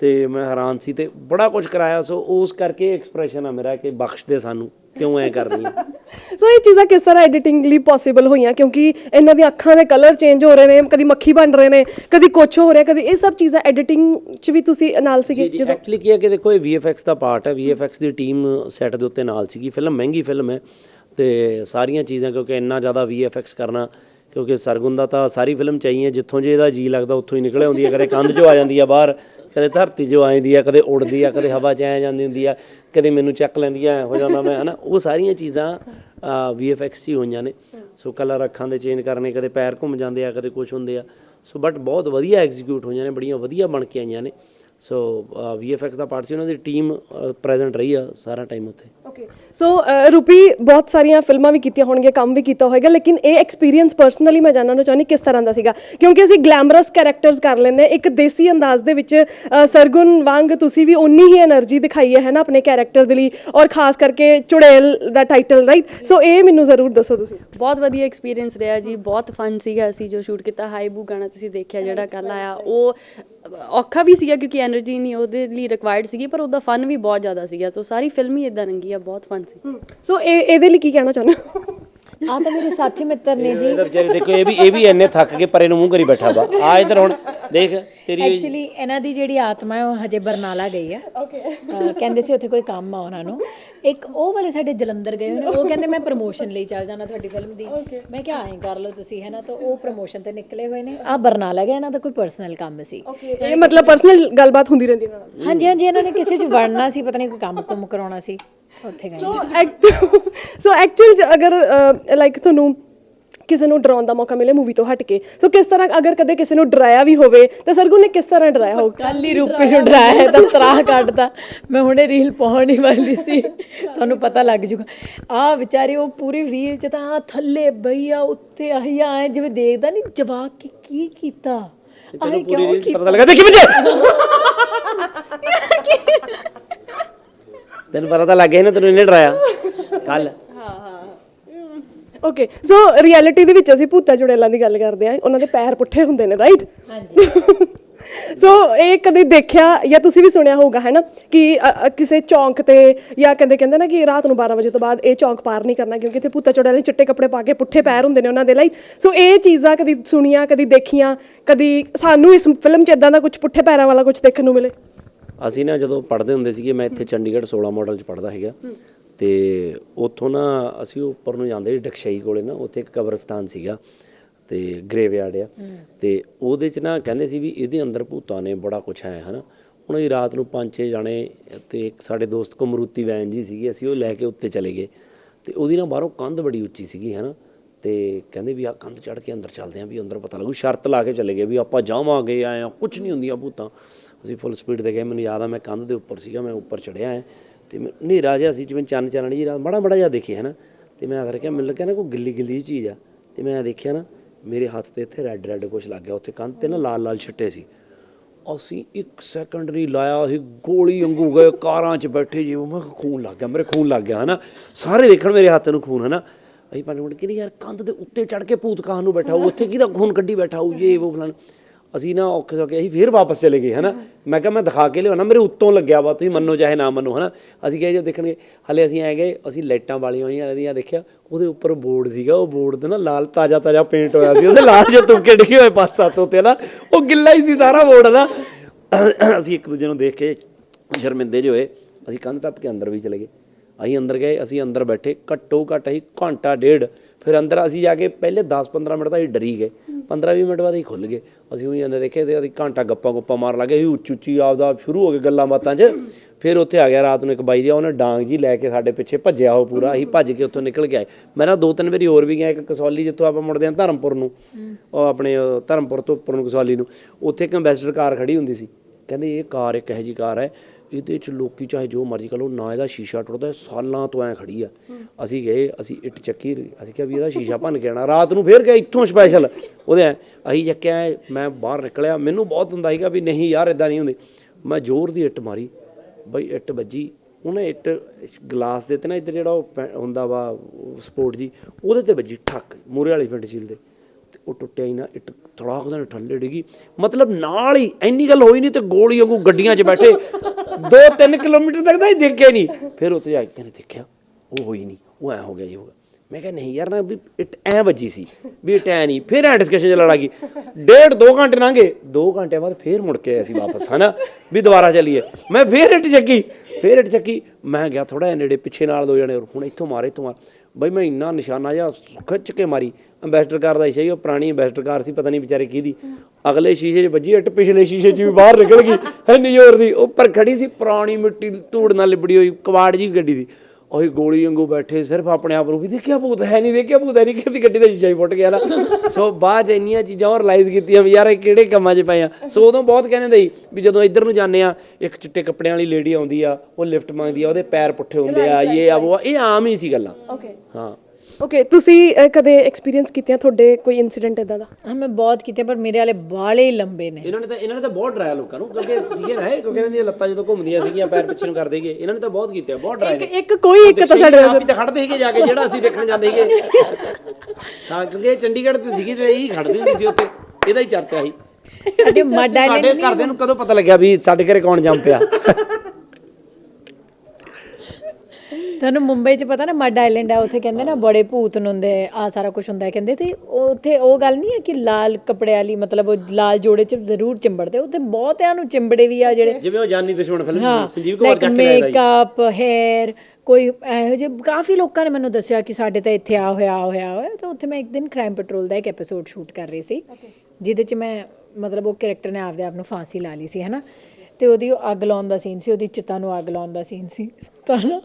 ਤੇ ਮੈਂ ਹੈਰਾਨ ਸੀ ਤੇ ਬੜਾ ਕੁਝ ਕਰਾਇਆ ਸੋ ਉਸ ਕਰਕੇ ਐਕਸਪ੍ਰੈਸ਼ਨ ਆ ਮੇਰਾ ਕਿ ਬਖਸ਼ ਦੇ ਸਾਨੂੰ ਕਿਉਂ ਐ ਕਰਨੀ ਸੋ ਇਹ ਚੀਜ਼ਾਂ ਕਿਸ ਤਰ੍ਹਾਂ ਐਡੀਟਿੰਗ ਲਈ ਪੋਸੀਬਲ ਹੋਈਆਂ? ਕਿਉਂਕਿ ਇਹਨਾਂ ਦੀਆਂ ਅੱਖਾਂ ਦੇ ਕਲਰ ਚੇਂਜ ਹੋ ਰਹੇ ਨੇ ਕਦੀ ਮੱਖੀ ਬਣ ਰਹੇ ਨੇ ਕਦੀ ਕੁਛ ਹੋ ਰਿਹਾ ਕਦੀ ਇਹ ਸਭ ਚੀਜ਼ਾਂ ਐਡੀਟਿੰਗ ਚ ਵੀ ਤੁਸੀਂ ਨਾਲ ਸੀਗੇ ਜੀ ਐਕਚੁਅਲੀ ਕੀ ਹੈ ਕਿ ਦੇਖੋ ਇਹ VFX ਦਾ ਪਾਰਟ ਹੈ VFX ਦੀ ਟੀਮ ਸੈੱਟ ਦੇ ਉੱਤੇ ਨਾਲ ਸੀਗੀ ਫਿਲਮ ਮਹਿੰਗੀ ਫਿਲਮ ਹੈ। ਤੇ ਸਾਰੀਆਂ ਚੀਜ਼ਾਂ ਕਿਉਂਕਿ ਇੰਨਾ ਜ਼ਿਆਦਾ VFX ਕਰਨਾ ਕਿਉਂਕਿ ਸਰਗੁਣ ਦਾ ਤਾਂ ਸਾਰੀ ਫਿਲਮ ਚਾਹੀਏ ਜਿੱਥੋਂ ਜੇ ਇਹਦਾ ਜੀ ਲੱਗਦਾ ਉੱਥੋਂ ਹੀ ਨਿਕਲ ਆਉਂਦੀ ਹੈ ਕਦੇ ਕੰਧ 'ਚੋਂ ਆ ਜਾਂਦੀ ਆ ਬਾਹਰ। ਕਦੇ ਧਰਤੀ 'ਚੋਂ ਆ ਜਾਂਦੀ ਆ, ਕਦੇ ਉੜਦੀ ਆ, ਕਦੇ ਹਵਾ 'ਚ ਆ ਜਾਂਦੀ ਹੁੰਦੀ ਆ, ਕਦੇ ਮੈਨੂੰ ਚੱਕ ਲੈਂਦੀ ਆ ਹੋ ਜਾਂਦਾ ਮੈਂ ਹਨਾ, ਉਹ ਸਾਰੀਆਂ ਚੀਜ਼ਾਂ VFX 'ਚ ਹੀ ਹੋਈਆਂ ਨੇ। ਸੋ ਕਲਰ ਅੱਖਾਂ ਦੇ ਚੇਂਜ ਕਰਨੇ, ਕਦੇ ਪੈਰ ਘੁੰਮ ਜਾਂਦੇ ਆ, ਕਦੇ ਕੁਝ ਹੁੰਦੇ ਆ। ਸੋ ਬਟ ਬਹੁਤ ਵਧੀਆ ਐਗਜ਼ੀਕਿਊਟ ਹੋਈਆਂ ਨੇ, ਬੜੀਆਂ ਵਧੀਆ ਬਣ ਕੇ ਆਈਆਂ ਨੇ। ਸੋ VFX ਦਾ ਪਾਰਟ ਸੀ, ਉਹਨਾਂ ਦੀ ਟੀਮ ਪ੍ਰੈਜ਼ੈਂਟ ਰਹੀ ਆ ਸਾਰਾ ਟਾਈਮ ਉੱਥੇ। ਸੋ ਰੂਪੀ uh, ਬਹੁਤ ਸਾਰੀਆਂ ਫਿਲਮਾਂ ਵੀ ਕੀਤੀਆਂ ਹੋਣਗੀਆਂ ਕੰਮ ਵੀ ਕੀਤਾ ਹੋਏਗਾ ਲੇਕਿਨ ਇਹ ਐਕਸਪੀਰੀਅੰਸ ਪਰਸਨਲੀ ਮੈਂ ਜਾਣਨਾ ਚਾਹੁੰਦੀ ਕਿਸ ਤਰ੍ਹਾਂ ਦਾ ਸੀਗਾ? ਕਿਉਂਕਿ ਅਸੀਂ ਗਲੈਮਰਸ ਕੈਰੈਕਟਰਸ ਕਰ ਲੈਂਦੇ ਇੱਕ ਦੇਸੀ ਅੰਦਾਜ਼ ਦੇ ਵਿੱਚ ਸਰਗੁਣ ਵਾਂਗ ਤੁਸੀਂ ਵੀ ਉਨੀ ਹੀ એનર્ਜੀ ਦਿਖਾਈ ਹੈ ਨਾ ਆਪਣੇ ਕੈਰੈਕਟਰ ਦੇ ਲਈ ਔਰ ਖਾਸ ਕਰਕੇ ਚੁੜੇਲ ਦਾ ਟਾਈਟਲ ਰਾਈਟ ਸੋ ਇਹ ਮੈਨੂੰ ਜ਼ਰੂਰ ਦੱਸੋ ਤੁਸੀਂ। ਬਹੁਤ ਵਧੀਆ ਐਕਸਪੀਰੀਅੰਸ ਰਿਹਾ ਜੀ ਬਹੁਤ ਫਨ ਸੀਗਾ ਅਸੀਂ ਜੋ ਸ਼ੂਟ ਕੀਤਾ ਹਾਈ ਬੂ ਗਾਣਾ ਤੁਸੀਂ ਦੇਖਿਆ ਜਿਹੜਾ ਕੱਲ ਆਇਆ ਉਹ ਔਖਾ ਵੀ ਸੀਗਾ ਕਿਉਂਕਿ એનર્ਜੀ ਨਹੀਂ, ਉਹਦੇ ਲਈ ਰਿਕੁਆਇਰਡ ਸੀਗੀ, ਪਰ ਉਹਦਾ ਫਨ ਵੀ ਬਹੁਤ ਜ਼ਿਆਦਾ ਸੀਗਾ। ਸੋ ਸਾਰੀ ਫਿਲਮ ਹੀ ਇਦਾਂ ਰੰਗੀ ਆ ਬਹੁਤ ਫਨ ਸੀ। ਸੋ ਇਹ, ਇਹਦੇ ਲਈ ਕੀ ਕਹਿਣਾ ਚਾਹੁੰਦਾ ਆ ਤਾਂ ਮੇਰੇ ਸਾਥੀ ਮਿੱਤਰ ਨੇ ਜੀ। ਇਹਦਾ ਵਿਚਾਰੇ ਦੇਖੋ ਇਹ ਵੀ ਇਹ ਵੀ ਇੰਨੇ ਥੱਕ ਕੇ ਪਰੇ ਨੂੰ ਮੂੰਹ ਕਰੀ ਬੈਠਾ ਵਾ। ਆ ਇਧਰ ਹੁਣ ਦੇਖ ਤੇਰੀ ਐਕਚੁਅਲੀ ਇਹਨਾਂ ਦੀ ਜਿਹੜੀ ਆਤਮਾ ਹੈ ਉਹ ਹਜੇ ਬਰਨਾਲਾ ਗਈ ਆ ਓਕੇ ਕਹਿੰਦੇ ਸੀ ਉੱਥੇ ਕੋਈ ਕੰਮ ਆ ਉਹਨਾਂ ਨੂੰ। ਇੱਕ ਉਹ ਵਾਲੇ ਸਾਡੇ ਜਲੰਧਰ ਗਏ ਹੋਏ ਨੇ ਉਹ ਕਹਿੰਦੇ ਮੈਂ ਪ੍ਰੋਮੋਸ਼ਨ ਲਈ ਚੱਲ ਜਾਣਾ ਤੁਹਾਡੀ ਫਿਲਮ ਦੀ। ਮੈਂ ਕਿਹਾ ਐਂ ਕਰ ਲਓ ਤੁਸੀਂ ਹੈ ਨਾ? ਤਾਂ ਉਹ ਪ੍ਰੋਮੋਸ਼ਨ ਤੇ ਨਿਕਲੇ ਹੋਏ ਨੇ। ਆ ਬਰਨਾਲਾ ਗਏ ਇਹਨਾਂ ਦਾ ਕੋਈ ਪਰਸਨਲ ਕੰਮ ਸੀ। ਇਹ ਮਤਲਬ ਪਰਸਨਲ ਗੱਲਬਾਤ ਹੁੰਦੀ ਰਹਿੰਦੀ ਇਹਨਾਂ ਨਾਲ। ਹਾਂਜੀ ਹਾਂਜੀ ਇਹਨਾਂ ਨੇ ਕਿਸੇ 'ਚ ਵੜਨਾ ਸੀ ਪਤਾ ਨਹੀਂ ਕੋਈ ਕੰਮ ਕੁਮ ਕਰਾਉਣਾ ਸੀ। ਉੱਥੇ ਗਏ ਸੋ ਐਕਚੁਅਲ ਅਗਰ ਲਾਈਕ ਤੁਹਾਨੂੰ ਕਿਸੇ ਨੂੰ ਡਰਾਉਣ ਦਾ ਮੌਕਾ ਮਿਲੇ ਮੂਵੀ ਤੋਂ ਹਟ ਕੇ ਸੋ ਕਿਸ ਤਰ੍ਹਾਂ ਅਗਰ ਕਦੇ ਕਿਸੇ ਨੂੰ ਡਰਾਇਆ ਵੀ ਹੋਵੇ ਤਾਂ ਸਰਗੁਣ ਨੇ ਕਿਸ ਤਰ੍ਹਾਂ ਡਰਾਇਆ ਹੋਊਗਾ ਕੱਲ ਹੀ ਰੂਪੇ ਨੂੰ ਡਰਾਇਆ ਹੈ ਤਾਂ ਤਰਾਹ ਕੱਢਦਾ। ਮੈਂ ਹੁਣੇ ਰੀਲ ਪਾਉਣ ਹੀ ਵਾਲੀ ਸੀ। ਤੁਹਾਨੂੰ ਪਤਾ ਲੱਗ ਜੂਗਾ। ਆ ਵਿਚਾਰੇ ਉਹ ਪੂਰੀ ਰੀਲ ਚ ਤਾਂ ਆਹ ਥੱਲੇ ਬਈਆ ਉੱਤੇ ਆਈ ਐ ਜਿਵੇਂ ਦੇਖਦਾ ਨਹੀਂ ਜਵਾਕ ਕੀ ਕੀ ਕੀਤਾ? ਆਏ ਕਿਉਂ ਰੀਲ ਕੀਤਾ ਪਤਾ ਲੱਗਾ? ਦੇਖੀ ਪਿੱਛੇ ਤੈਨੂੰ ਪਤਾ ਤਾਂ ਲੱਗ ਗਿਆ ਨਾ ਤੈਨੂੰ ਇਹਨੇ ਡਰਾਇਆ। ਕੱਲ। ਓਕੇ ਸੋ ਰਿਐਲਿਟੀ ਦੇ ਵਿੱਚ ਅਸੀਂ ਭੂਤਾ ਚੁੜੇਲਾਂ ਦੀ ਗੱਲ ਕਰਦੇ ਆ ਉਹਨਾਂ ਦੇ ਪੈਰ ਪੁੱਠੇ ਹੁੰਦੇ ਨੇ ਰਾਈਟ ਹਾਂਜੀ। ਸੋ ਇਹ ਕਦੇ ਦੇਖਿਆ ਜਾਂ ਤੁਸੀਂ ਵੀ ਸੁਣਿਆ ਹੋਊਗਾ ਹੈ ਨਾ? ਕਿ ਅ, ਅ, ਕਿਸੇ ਚੌਂਕ ਤੇ ਜਾਂ ਕਦੇ ਕਹਿੰਦੇ ਨਾ ਕਿ ਰਾਤ ਨੂੰ 12 ਵਜੇ ਤੋਂ ਬਾਅਦ ਇਹ ਚੌਂਕ ਪਾਰ ਨਹੀਂ ਕਰਨਾ ਕਿਉਂਕਿ ਇੱਥੇ ਭੂਤਾ ਚੁੜੇਲਾਂ ਚਿੱਟੇ ਕੱਪੜੇ ਪਾ ਕੇ ਪੁੱਠੇ ਪੈਰ ਹੁੰਦੇ ਨੇ ਉਹਨਾਂ ਦੇ ਲਈ। ਸੋ ਇਹ ਚੀਜ਼ਾਂ ਕਦੀ ਸੁਣੀਆਂ ਕਦੀ ਦੇਖੀਆਂ ਕਦੀ ਸਾਨੂੰ ਇਸ ਫਿਲਮ 'ਚ ਇਦਾਂ ਦਾ ਕੁਝ ਪੁੱਠੇ ਪੈਰਾਂ ਵਾਲਾ ਕੁਝ ਦੇਖਣ ਨੂੰ ਮਿਲੇ? ਅਸੀਂ ਨਾ ਜਦੋਂ ਪੜ੍ਹਦੇ ਹੁੰਦੇ ਸੀਗੇ ਮੈਂ ਇੱਥੇ ਚੰਡੀਗੜ੍ਹ 16 ਮਾਡਲ 'ਚ ਪੜ੍ਹਦਾ ਹੈਗਾ ਤੇ ਉੱਥੋਂ ਨਾ ਅਸੀਂ ਉੱਪਰ ਨੂੰ ਜਾਂਦੇ ਸੀ ਡਕਸ਼ਈ ਕੋਲੇ ਨਾ ਉੱਥੇ ਇੱਕ ਕਬਰਸਤਾਨ ਸੀਗਾ ਤੇ ਗ੍ਰੇਵਯਾਰਡ ਆ। ਤੇ ਉਹਦੇ 'ਚ ਨਾ ਕਹਿੰਦੇ ਸੀ ਵੀ ਇਹਦੇ ਅੰਦਰ ਭੂਤਾਂ ਨੇ ਬੜਾ ਕੁਛ ਹੈ ਹਨਾ। ਹੁਣ ਅਸੀਂ ਰਾਤ ਨੂੰ ਪੰਜ ਛੇ ਜਾਣੇ ਤੇ ਇੱਕ ਸਾਡੇ ਦੋਸਤ ਕੋ ਮਰੂਤੀ ਵੈਨ ਜੀ ਸੀਗੀ ਅਸੀਂ ਉਹ ਲੈ ਕੇ ਉੱਤੇ ਚਲੇ ਗਏ। ਤੇ ਉਹਦੀ ਨਾ ਬਾਹਰੋਂ ਕੰਧ ਬੜੀ ਉੱਚੀ ਸੀਗੀ ਹਨਾ। ਤੇ ਕਹਿੰਦੇ ਵੀ ਆ ਕੰਧ ਚੜ੍ਹ ਕੇ ਅੰਦਰ ਚੱਲਦੇ ਆਂ ਵੀ ਅੰਦਰ ਪਤਾ ਲੱਗੂ। ਸ਼ਰਤ ਲਾ ਕੇ ਚਲੇ ਗਏ ਵੀ ਆਪਾਂ ਜਾਵਾਂਗੇ ਆਏ ਆ ਕੁਝ ਨਹੀਂ ਹੁੰਦੀਆਂ ਭੂਤਾਂ। ਅਸੀਂ ਫੁੱਲ ਸਪੀਡ ਤੇ ਗਏ, ਮੈਨੂੰ ਯਾਦ ਆ, ਮੈਂ ਕੰਧ ਦੇ ਉੱਪਰ ਸੀਗਾ, ਮੈਂ ਉੱਪਰ ਚੜਿਆ ਐ, ਤੇ ਮੈਂ- ਹਨੇਰਾ ਜਿਹਾ ਸੀ, ਜਿਵੇਂ ਚੰਨ ਚਾਨਣੀ ਜੀ ਰਾਤ ਬੜਾ ਬੜਾ ਜਿਹਾ ਦੇਖਿਆ ਨਾ, ਤੇ ਮੈਂ ਆਖਰ ਕਿਹਾ, ਮੈਨੂੰ ਲੱਗਿਆ ਨਾ ਕੋਈ ਗਿੱਲੀ ਗਿੱਲੀ ਜਿਹੀ ਚੀਜ਼ ਆ, ਤੇ ਮੈਂ ਦੇਖਿਆ ਨਾ, ਮੇਰੇ ਹੱਥ ਤੇ ਇੱਥੇ ਰੈੱਡ ਰੈੱਡ ਕੁਝ ਲੱਗ ਗਿਆ, ਉੱਥੇ ਕੰਧ ਤੇ ਨਾ ਲਾਲ ਲਾਲ ਛਿੱਟੇ ਸੀ। ਅਸੀਂ ਇੱਕ ਸੈਕਿੰਡ ਨਹੀਂ ਲਾਇਆ, ਅਸੀਂ ਗੋਲੀ ਵਾਂਗੂ ਗਏ, ਕਾਰਾਂ 'ਚ ਬੈਠੇ ਜੀ, ਮੈਂ ਕਿਹਾ ਖੂਨ ਲੱਗ ਗਿਆ, ਮੇਰੇ ਖੂਨ ਲੱਗ ਗਿਆ, ਹਨਾ। ਸਾਰੇ ਦੇਖਣ ਮੇਰੇ ਹੱਥ ਨੂੰ ਖੂਨ, ਹਨਾ। ਅਸੀਂ ਪੰਜ ਮਿੰਟ ਕਿ ਯਾਰ ਕੰਧ ਦੇ ਉੱਤੇ ਚੜ ਕੇ ਭੂਤ ਕਾਹ ਨੂੰ ਬੈਠਾ ਹੋਊ, ਉੱਥੇ ਕਿਹਦਾ ਖੂਨ ਕੱਢੀ ਬੈਠਾ ਹੋਊ ਇਹ ਉਹ ਫਲਾਣ। ਅਸੀਂ ਨਾ ਔਖੇ ਸੌਖੇ ਅਸੀਂ ਫੇਰ ਵਾਪਸ ਚਲੇ ਗਏ, ਹਨਾ? ਮੈਂ ਕਿਹਾ ਮੈਂ ਦਿਖਾ ਕੇ ਲਿਆਉਣਾ, ਮੇਰੇ ਉੱਤੋਂ ਲੱਗਿਆ ਵਾ, ਤੁਸੀਂ ਮੰਨੋ ਚਾਹੇ ਨਾ ਮੰਨੋ, ਹਨਾ? ਅਸੀਂ ਕਹੇ ਜੋ ਦੇਖਣਗੇ, ਹਲੇ ਅਸੀਂ ਐ ਗਏ, ਅਸੀਂ ਲਾਈਟਾਂ ਵਾਲੀਆਂ ਹੋਈਆਂ ਇਹਦੀਆਂ ਦੇਖਿਆ, ਉਹਦੇ ਉੱਪਰ ਬੋਰਡ ਸੀਗਾ, ਉਹ ਬੋਰਡ ਤੇ ਨਾ ਲਾਲ ਤਾਜ਼ਾ ਤਾਜ਼ਾ ਪੇਂਟ ਹੋਇਆ ਸੀ, ਉਹਦੇ ਲਾਲ ਜਿਹੇ ਤੁਮਕੇ ਡਿੱਗੇ ਹੋਏ ਪੰਜ ਸੱਤ ਉੱਤੇ ਨਾ, ਉਹ ਗਿੱਲਾ ਹੀ ਸੀ ਸਾਰਾ ਬੋਰਡ ਨਾ ਅਸੀਂ ਇੱਕ ਦੂਜੇ ਨੂੰ ਦੇਖ ਕੇ ਸ਼ਰਮਿੰਦੇ ਜਿਹੇ ਹੋਏ, ਅਸੀਂ ਕੰਧ ਟੱਪ ਕੇ ਅੰਦਰ ਵੀ ਚਲੇ ਗਏ। ਅਸੀਂ ਅੰਦਰ ਗਏ, ਅਸੀਂ ਅੰਦਰ ਬੈਠੇ, ਘੱਟੋ ਘੱਟ ਅਸੀਂ ਘੰਟਾ ਡੇਢ, ਫਿਰ ਅੰਦਰ ਅਸੀਂ ਜਾ ਕੇ ਪਹਿਲੇ 10-15 ਮਿੰਟ ਤਾਂ ਅਸੀਂ ਡਰੀ ਗਏ। 15-20 ਮਿੰਟ ਬਾਅਦ ਹੀ ਖੁੱਲ ਗਏ। ਅਸੀਂ ਉਹੀ ਜਾਂਦੇ ਦੇਖੇ ਤੇ ਅਸੀਂ ਘੰਟਾ ਗੱਪਾਂ ਗੁੱਪਾਂ ਮਾਰ ਲੱਗੇ, ਅਸੀਂ ਉੱਚੀ ਉੱਚੀ ਆਪਦਾ ਸ਼ੁਰੂ ਹੋ ਗਏ ਗੱਲਾਂ ਬਾਤਾਂ 'ਚ। ਫਿਰ ਉੱਥੇ ਆ ਗਿਆ ਰਾਤ ਨੂੰ ਇੱਕ ਬਾਈ ਜੀ, ਉਹਨੇ ਡਾਂਗ ਜੀ ਲੈ ਕੇ ਸਾਡੇ ਪਿੱਛੇ ਭੱਜਿਆ ਉਹ ਪੂਰਾ, ਅਸੀਂ ਭੱਜ ਕੇ ਉੱਥੋਂ ਨਿਕਲ ਕੇ ਆਏ। ਮੈਂ ਨਾ ਦੋ ਤਿੰਨ ਵਾਰੀ ਹੋਰ ਵੀ ਗਿਆ, ਇੱਕ ਕਸੌਲੀ ਜਿੱਥੋਂ ਆਪਾਂ ਮੁੜਦੇ ਹਾਂ ਧਰਮਪੁਰ ਨੂੰ। ਉਹ ਆਪਣੇ ਧਰਮਪੁਰ ਤੋਂ ਉੱਪਰ ਨੂੰ, ਕਸੌਲੀ ਨੂੰ। ਉੱਥੇ ਇੱਕ ਐਂਬੈਸਡਰ ਕਾਰ ਖੜੀ ਹੁੰਦੀ ਸੀ। ਕਹਿੰਦੇ ਇਹ ਕਾਰ ਇੱਕ ਇਹੋ ਜਿਹੀ ਕਾਰ ਹੈ, ਇਹਦੇ ਚ ਲੋਕੀ ਚਾਹੇ ਜੋ ਮਰਜ਼ੀ ਕਰ ਲਓ, ਨਾ ਇਹਦਾ ਸ਼ੀਸ਼ਾ ਟੁੱਟਦਾ, ਸਾਲਾਂ ਤੋਂ ਐ ਖੜੀ ਆ। ਅਸੀਂ ਗਏ, ਅਸੀਂ ਇੱਟ ਚੱਕੀ, ਅਸੀਂ ਕਿਹਾ ਵੀ ਇਹਦਾ ਸ਼ੀਸ਼ਾ ਭੰਨ ਕੇ ਆਣਾ ਰਾਤ ਨੂੰ ਫੇਰ ਗਏ ਇੱਥੋਂ ਸਪੈਸ਼ਲ ਉਹਦੇ ਐਂ, ਅਸੀਂ ਚੱਕਿਆ ਮੈਂ ਬਾਹਰ ਨਿਕਲਿਆ ਮੈਨੂੰ ਬਹੁਤ ਹੁੰਦਾ ਸੀਗਾ ਵੀ ਨਹੀਂ ਯਾਰ ਇਦਾਂ ਨਹੀਂ ਹੁੰਦੀ। ਮੈਂ ਜ਼ੋਰ ਦੀ ਇੱਟ ਮਾਰੀ ਬਈ ਇੱਟ ਵੱਜੀ ਉਹਨੇ ਇੱਟ ਗਲਾਸ ਦੇ ਤੇ ਨਾ ਇੱਧਰ ਜਿਹੜਾ ਉਹ ਪੈ- ਹੁੰਦਾ ਵਾ ਸਪੋਰਟ ਜੀ ਉਹਦੇ ਤੇ ਵੱਜੀ ਠੱਕ ਮੂਰੇ ਵਾਲੀ ਫਿੰਡ ਚੀਲ ਦੇ। ਤੇ ਉਹ ਟੁੱਟਿਆ ਹੀ ਨਾ ਇੱਟ ਥੋੜਾ ਉਹਦੇ ਠੱਲੇ ਡਿੱਗੀ। ਮਤਲਬ ਨਾਲ ਹੀ ਇੰਨੀ ਗੱਲ ਹੋਈ ਨਹੀਂ ਤੇ ਗੋਲੀ ਵਾਂਗੂ ਗੱਡੀਆਂ 'ਚ ਬੈਠੇ 2-3 ਕਿਲੋਮੀਟਰ ਤੱਕ ਤਾਂ ਹੀ ਦੇਖਿਆ ਨਹੀਂ। ਫਿਰ ਉੱਥੇ ਜਾ ਕੇ ਕਹਿੰਦੇ ਦੇਖਿਆ ਉਹ ਹੋਈ ਨਹੀਂ ਉਹ ਐ ਹੋ ਗਿਆ ਜੀ ਹੋ ਗਿਆ। ਮੈਂ ਕਿਹਾ ਨਹੀਂ ਯਾਰ ਨਾ ਵੀ ਇੱਟ ਐ ਵੱਜੀ ਸੀ ਵੀ ਇੱਟ ਐ ਨਹੀਂ। ਫਿਰ ਐ ਡਿਸਕਸ਼ਨ ਚੱਲਣ ਗਈ ਡੇਢ ਦੋ ਘੰਟੇ ਲੰਘੇ। ਦੋ ਘੰਟੇ ਬਾਅਦ ਫਿਰ ਮੁੜ ਕੇ ਆਏ ਸੀ ਵਾਪਸ ਹਨਾ? ਵੀ ਦੁਬਾਰਾ ਚੱਲੀਏ। ਮੈਂ ਫਿਰ ਇੱਟ ਚੱਕੀ ਫਿਰ ਇੱਟ ਚੱਕੀ। ਮੈਂ ਗਿਆ ਥੋੜਾ ਨੇੜੇ ਪਿੱਛੇ ਨਾਲ ਦੋ ਜਣੇ ਹੋਰ, ਹੁਣ ਇੱਥੋਂ ਮਾਰੇ ਇੱਥੋਂ ਮਾਰ। ਬਈ ਮੈਂ ਇੰਨਾ ਨਿਸ਼ਾਨਾ ਜਿਹਾ ਖਿੱਚ ਕੇ ਮਾਰੀ। ਅੰਬੈਸਡਰ ਕਾਰ ਦਾ ਹੀ ਸਹੀ ਉਹ ਪੁਰਾਣੀ ਅੰਬੈਸਡਰ ਕਾਰ ਸੀ ਪਤਾ ਨਹੀਂ ਵਿਚਾਰੇ ਕਿਹਦੀ। ਅਗਲੇ ਸ਼ੀਸ਼ੇ 'ਚ ਵੱਜੀ ਇੱਟ ਪਿਛਲੇ ਸ਼ੀਸ਼ੇ 'ਚ ਵੀ ਬਾਹਰ ਨਿਕਲ ਗਈ। ਇੰਨੀ ਜ਼ੋਰ ਦੀ ਉੱਪਰ ਖੜੀ ਸੀ ਪੁਰਾਣੀ ਮਿੱਟੀ ਧੂੜ ਨਾਲ ਲਿਬੜੀ ਹੋਈ ਕਵਾੜ ਜੀ ਗੱਡੀ ਦੀ। ਉਹੀ ਗੋਲੀ ਵਾਂਗੂ ਬੈਠੇ ਸਿਰਫ ਆਪਣੇ ਆਪ ਨੂੰ ਵੀ ਦੇਖਿਆ ਭੂਤ ਹੈ ਨਹੀਂ ਦੇਖਿਆ ਭੂਤ ਹੈ ਨਹੀਂ ਕਿਹਦੀ ਗੱਡੀ ਦਾ ਸ਼ੀਸ਼ਾ ਹੀ ਫੁੱਟ ਗਿਆ ਨਾ। ਸੋ ਬਾਅਦ 'ਚ ਇੰਨੀਆਂ ਚੀਜ਼ਾਂ ਹੋਰ ਰਿਅਲਾਈਜ਼ ਕੀਤੀਆਂ ਵੀ ਯਾਰ ਇਹ ਕਿਹੜੇ ਕੰਮਾਂ 'ਚ ਪਏ ਆ। ਸੋ ਉਦੋਂ ਬਹੁਤ ਕਹਿੰਦੇ ਹੁੰਦੇ ਸੀ ਵੀ ਜਦੋਂ ਇੱਧਰ ਨੂੰ ਜਾਂਦੇ ਆ ਇੱਕ ਚਿੱਟੇ ਕੱਪੜਿਆਂ ਵਾਲੀ ਲੇਡੀ ਆਉਂਦੀ ਆ ਉਹ ਲਿਫਟ ਮੰਗਦੀ ਆ ਉਹਦੇ ਪੈਰ ਪੁੱਠੇ ਹੁੰਦੇ ਆ ਇਹ ਆ ਉਹ ਇਹ ਆਮ ਹੀ ਸੀ ਗੱਲਾਂ। ਓਕੇ ਹਾਂ। ਓਕੇ ਤੁਸੀਂ ਅਹ, ਕਦੇ ਐਕਸਪੀਰੀਅੰਸ ਕੀਤੀਆਂ ਤੁਹਾਡੇ ਕੋਈ ਇਨਸੀਡੈਂਟ ਇਦਾਂ ਦਾ? ਹਾਂ ਮੈਂ ਬਹੁਤ ਕੀਤੇ ਪਰ ਮੇਰੇ ਵਾਲੇ ਬਾਲੇ ਹੀ ਲੰਬੇ ਨੇ। ਇਹਨਾਂ ਨੇ ਤਾਂ ਇਹਨਾਂ ਨੇ ਤਾਂ ਬਹੁਤ ਡਰਾਇਆ ਲੋਕਾਂ ਨੂੰ ਕਿਉਂਕਿ ਸੀਗੇ ਨਾ ਇਹ, ਕਿਉਂਕਿ ਇਹਨਾਂ ਦੀਆਂ ਲੱਤਾਂ ਜਦੋਂ ਘੁੰਮਦੀਆਂ ਸੀਗੀਆਂ ਪੈਰ ਪਿੱਛੇ ਨੂੰ ਕਰਦੇ ਸੀਗੇ ਇਹਨਾਂ ਨੇ ਤਾਂ ਬਹੁਤ ਕੀਤੇ ਆ, ਬਹੁਤ ਡਰਾਏ ਨੇ। ਇੱਕ ਕੋਈ ਇੱਕ ਤਾਂ ਸਾਡੇ ਆਪ ਹੀ ਤਾਂ ਖੜਦੇ ਸੀਗੇ ਜਾ ਕੇ ਜਿਹੜਾ ਅਸੀਂ ਦੇਖਣ ਜਾਂਦੇ ਸੀਗੇ। ਹਾਂ ਕਿਉਂਕਿ ਇਹ ਚੰਡੀਗੜ੍ਹ ਤੇ ਸੀਗੀ ਤੇ ਇਹੀ ਖੜਦੀ ਹੁੰਦੀ ਸੀ ਉੱਥੇ ਇਹਦਾ ਹੀ ਚਰਚਾ ਸੀ। ਸਾਡੇ ਮੱਡ ਆਈਲੈਂਡ ਘਰਦਿਆਂ ਨੂੰ ਕਦੋਂ ਪਤਾ ਲੱਗਿਆ ਵੀ ਸਾਡੇ ਘਰੇ ਕੌਣ ਜੰਮ ਪਿਆ? ਤੁਹਾਨੂੰ ਮੁੰਬਈ 'ਚ ਪਤਾ ਨਾ ਮੱਡ ਆਈਲੈਂਡ ਆ ਉੱਥੇ ਕਹਿੰਦੇ ਨਾ ਬੜੇ ਭੂਤ ਹੁੰਦੇ ਆ ਸਾਰਾ ਕੁਝ ਹੁੰਦਾ ਹੈ। ਕਹਿੰਦੇ ਤੇ ਉਹ ਉੱਥੇ ਉਹ ਗੱਲ ਨਹੀਂ ਹੈ ਕਿ ਲਾਲ ਕੱਪੜੇ ਵਾਲੀ ਮਤਲਬ ਉਹ ਲਾਲ ਜੋੜੇ 'ਚ ਜ਼ਰੂਰ ਚਿੰਬੜਦੇ ਉੱਥੇ ਬਹੁਤਿਆਂ ਨੂੰ ਚਿੰਬੜੇ ਵੀ ਆ ਜਿਹੜੇ ਜਿਵੇਂ ਉਹ ਜਾਨੀ ਦੁਸ਼ਮਣ ਫਿਲਮ ਸੰਜੀਵ ਕੁਮਾਰ ਜੱਟ ਦਾ। ਮੇਕਅਪ ਹੈਅਰ ਕੋਈ ਇਹੋ ਜਿਹੇ ਕਾਫੀ ਲੋਕਾਂ ਨੇ ਮੈਨੂੰ ਦੱਸਿਆ ਕਿ ਸਾਡੇ ਤਾਂ ਇੱਥੇ ਆ ਹੋਇਆ ਆ ਹੋਇਆ ਹੋਇਆ। ਤਾਂ ਉੱਥੇ ਮੈਂ ਇੱਕ ਦਿਨ ਕ੍ਰਾਈਮ ਪੈਟਰੋਲ ਦਾ ਇੱਕ ਐਪੀਸੋਡ ਸ਼ੂਟ ਕਰ ਰਹੀ ਸੀ ਜਿਹਦੇ 'ਚ ਮੈਂ ਮਤਲਬ ਉਹ ਕੈਰੈਕਟਰ ਨੇ ਆਪਦੇ ਆਪ ਨੂੰ ਫਾਂਸੀ ਲਾ ਲਈ ਸੀ ਹੈਨਾ। ਤੇ ਉਹਦੀ ਉਹ ਅੱਗ ਲਾਉਣ ਦਾ ਸੀਨ ਸੀ ਉਹਦੀ ਚਿਤਾ ਨੂੰ ਅੱਗ ਲਾਉਣ ਦਾ ਸੀਨ ਸੀ। ਤਾਂ ਨਾ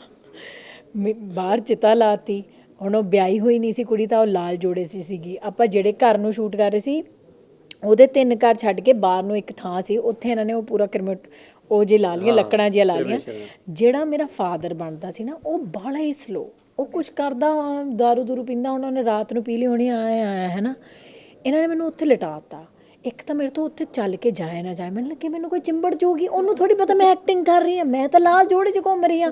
ਬਾਹਰ ਚਿਤਾ ਲਾਤੀ ਹੁਣ ਉਹ ਵਿਆਹੀ ਹੋਈ ਨਹੀਂ ਸੀ ਕੁੜੀ ਤਾਂ ਉਹ ਲਾਲ ਜੋੜੇ ਸੀ ਸੀਗੀ। ਆਪਾਂ ਜਿਹੜੇ ਘਰ ਨੂੰ ਸ਼ੂਟ ਕਰ ਰਹੇ ਸੀ ਉਹਦੇ ਤਿੰਨ ਘਰ ਛੱਡ ਕੇ ਬਾਹਰ ਨੂੰ ਇੱਕ ਥਾਂ ਸੀ ਉੱਥੇ ਇਹਨਾਂ ਨੇ ਉਹ ਪੂਰਾ ਕਰਮਟ ਉਹ ਜੇ ਲਾ ਲੀਆਂ ਲੱਕੜਾਂ ਜਿਹਾ ਲਾ ਲੀਆਂ ਜਿਹੜਾ ਮੇਰਾ ਫਾਦਰ ਬਣਦਾ ਸੀ ਨਾ ਉਹ ਬਾਹਲਾ ਹੀ ਸਲੋ ਉਹ ਕੁਝ ਕਰਦਾ ਹੋਣਾ, ਦਾਰੂ ਦੂਰੂ ਪੀਂਦਾ ਉਹਨੇ ਰਾਤ ਨੂੰ ਪੀ ਲਈ ਹੋਣੀ ਆਇਆ ਆਇਆ ਹੈ ਨਾ। ਇਹਨਾਂ ਨੇ ਮੈਨੂੰ ਉੱਥੇ ਲਿਟਾਤਾ ਇੱਕ ਤਾਂ ਮੇਰੇ ਤੋਂ ਉੱਥੇ ਚੱਲ ਕੇ ਜਾਏ ਨਾ ਜਾਏ ਮੈਨੂੰ ਲੱਗੇ ਮੈਨੂੰ ਕੋਈ ਚਿੰਬੜ ਜੂਗੀ ਉਹਨੂੰ ਥੋੜੀ ਪਤਾ ਮੈਂ ਐਕਟਿੰਗ ਕਰ ਰਹੀ ਹਾਂ ਮੈਂ ਤਾਂ ਲਾਲ ਜੋੜੇ 'ਚ ਘੁੰਮ ਰਹੀ ਹਾਂ।